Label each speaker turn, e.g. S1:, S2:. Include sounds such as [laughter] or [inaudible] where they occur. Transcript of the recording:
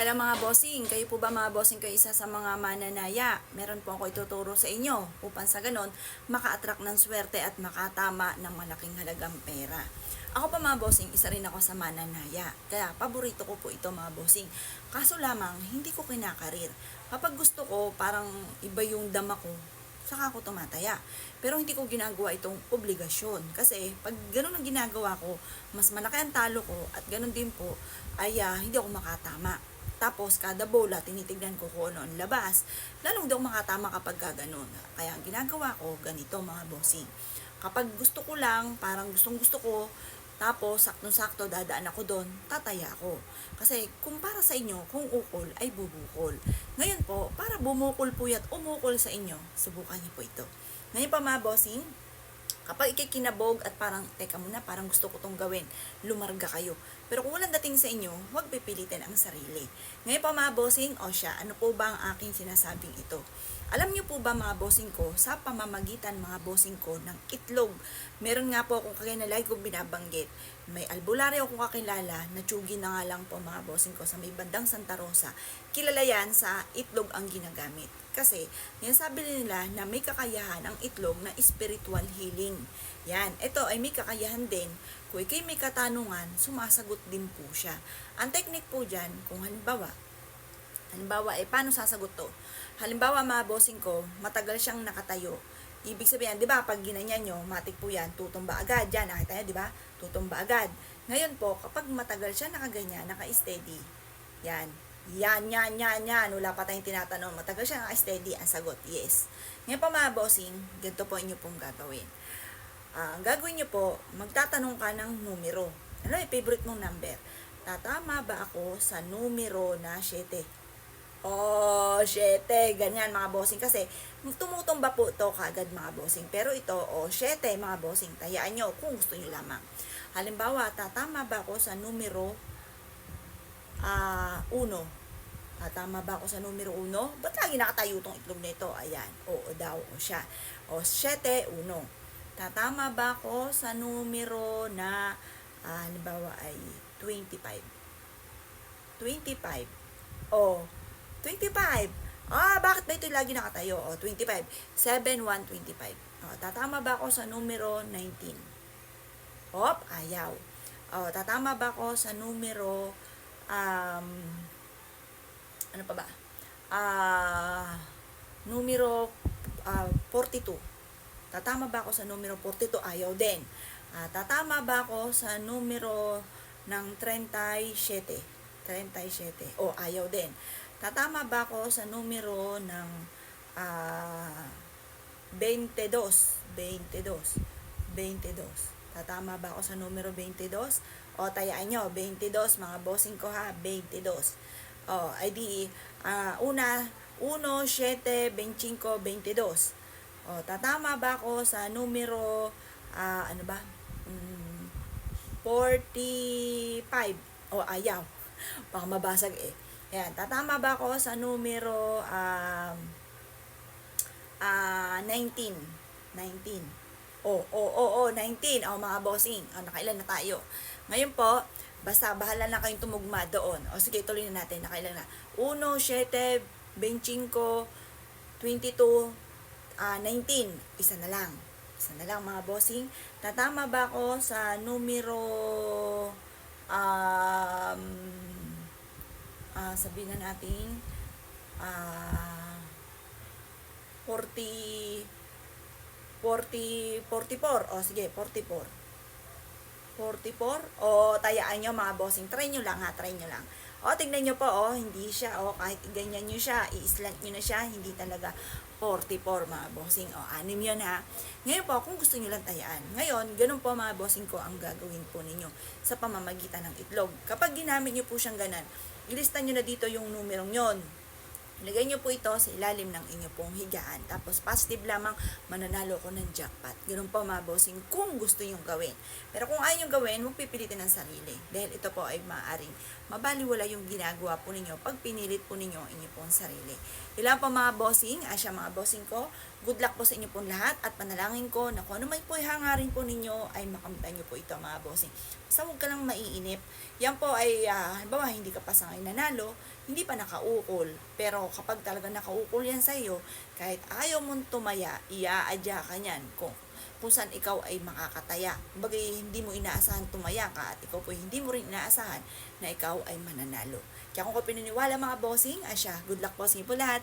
S1: Hello mga bossing, kayo po ba mga bossing kayo isa sa mga mananaya? Meron po ako ituturo sa inyo upang sa ganon maka-attract ng swerte at makatama ng malaking halagang pera. Ako pa mga bossing, isa rin ako sa mananaya. Kaya paborito ko po ito mga bossing. Kaso lamang, hindi ko kinakarir. Kapag gusto ko, parang iba yung dama ko, saka ako tumataya. Pero hindi ko ginagawa itong obligasyon. Kasi pag ganun ang ginagawa ko, mas malaki ang talo ko at ganun din po, ay ah, hindi ako makatama. Tapos kada bola, tinitignan ko kung ano ang labas. Lalong daw makatama kapag ka. Kaya ang ginagawa ko, ganito mga bossing. Kapag gusto ko lang, parang gustong gusto ko, tapos, saktong-sakto, dadaan ako doon, tataya ako. Kasi, kung para sa inyo, kung ukol, ay bubukol. Ngayon po, para bumukol po at umukol sa inyo, subukan niyo po ito. Ngayon pa mga bossing, kapag ikikinabog at parang, teka muna, parang gusto ko tong gawin, lumarga kayo. Pero kung walang dating sa inyo, huwag pipilitin ang sarili. Ngayon pa mga bossing, o siya, ano po ba ang aking sinasabing ito? Alam niyo po ba mga bossing ko, sa pamamagitan mga bossing ko ng itlog, meron nga po akong kagaya na lagi kong binabanggit, may albularyo akong kakilala, na tsugi na nga lang po mga bossing ko sa may bandang Santa Rosa. Kilala yan sa itlog ang ginagamit. Kasi, yan sabi nila na may kakayahan ang itlog na spiritual healing. Yan, ito ay may kakayahan din. Kung ikay may katanungan, sumasagot din po siya. Ang technique po dyan, kung halimbawa, Halimbawa, eh, paano sasagot to? Halimbawa, mga bossing ko, matagal siyang nakatayo. Ibig sabihin, di ba, pag ginanyan nyo, matik po yan, tutumba agad. Yan, nakita nyo, di ba? Tutumba agad. Ngayon po, kapag matagal siya nakaganyan, naka-steady, yan, yan, yan, yan, yan, wala pa tayong tinatanong, matagal siya naka-steady, ang sagot, yes. Ngayon po mga bossing, ganito po inyo pong gagawin. Ah, ang gagawin nyo po, magtatanong ka ng numero. Ano yung favorite mong number? Tatama ba ako sa numero na 7? Oh, 7. Ganyan mga bossing. Kasi tumutumba po ito kagad mga bossing. Pero ito, oh, 7 mga bossing. Tayaan nyo kung gusto nyo lamang. Halimbawa, tatama ba ako sa numero ah 1? Tatama ba ako sa numero 1? Ba't lagi nakatayo tong itlog nito? Ayan. Oo daw. O siya. O 7, 1. Tatama ba ako sa numero na ah, halimbawa ay 25? 25. O, 25. Ah, bakit ba ito lagi nakatayo? O, 25. 7, 1, 25. O, tatama ba ako sa numero 19? Hop, ayaw. O, tatama ba ako sa numero, um, ano pa ba? Ah, numero ah, 42. Tatama ba ako sa numero 42? Ayaw din. Ah, tatama ba ako sa numero ng 37? 37. O, ayaw din. Tatama ba ako sa numero ng ah 22? 22. 22. Tatama ba ako sa numero 22? O, tayaan nyo, 22, mga bossing ko ha, 22. O, ay di, ah, una, 1, 7, 25, 22. O, tatama ba ako sa numero, ah, ano ba? Mm, 45. O, ayaw. [laughs] Baka mabasag eh. Ayan, tatama ba ako sa numero um, ah 19? 19. O, o, o, o, 19. O, mga bossing. O, nakailan na tayo. Ngayon po, basta bahala na kayong tumugma doon. O, sige, tuloy na natin. Nakailan na. 1, 7, 25, 22, ah 19. Isa na lang. Isa na lang, mga bossing. Tatama ba ako sa numero um, ah sabihin na natin ah 40 40 44 o sige 44 44 o tayaan nyo mga bossing try nyo lang ha? Try nyo lang. O tignan nyo po o hindi siya o kahit ganyan nyo siya i-slant nyo na siya hindi talaga 44 mga bossing. O anim yun ha? Ngayon po kung gusto nyo lang tayaan. Ngayon ganun po mga bossing ko ang gagawin po ninyo sa pamamagitan ng itlog. Kapag ginamit nyo po siyang ganan ilista nyo na dito yung numerong yon. Ilagay nyo po ito sa ilalim ng inyo pong higaan. Tapos positive lamang mananalo ko ng jackpot. Ganun po mga bossing kung gusto yung gawin. Pero kung ayaw yung gawin, huwag pipilitin ng sarili. Dahil ito po ay maaaring mabaliwala yung ginagawa po ninyo pag pinilit po ninyo ang inyo pong sarili. Ilan po mga bossing, asya mga bossing ko, Good luck po sa inyo pong lahat at panalangin ko na kung ano man po hangarin po ninyo ay makamtan nyo po ito mga bossing. Basta huwag ka lang maiinip. Yan po ay, uh, halimbawa, hindi ka pa sa ngayon nanalo, hindi pa nakaukol. Pero kapag talaga nakaukol yan sa iyo, kahit ayaw mong tumaya, iaadya ka niyan kung, kung saan ikaw ay makakataya. Bagay, hindi mo inaasahan tumaya ka at ikaw po hindi mo rin inaasahan na ikaw ay mananalo. Kaya kung ko pininiwala mga bossing, asya, good luck po sa inyo po lahat.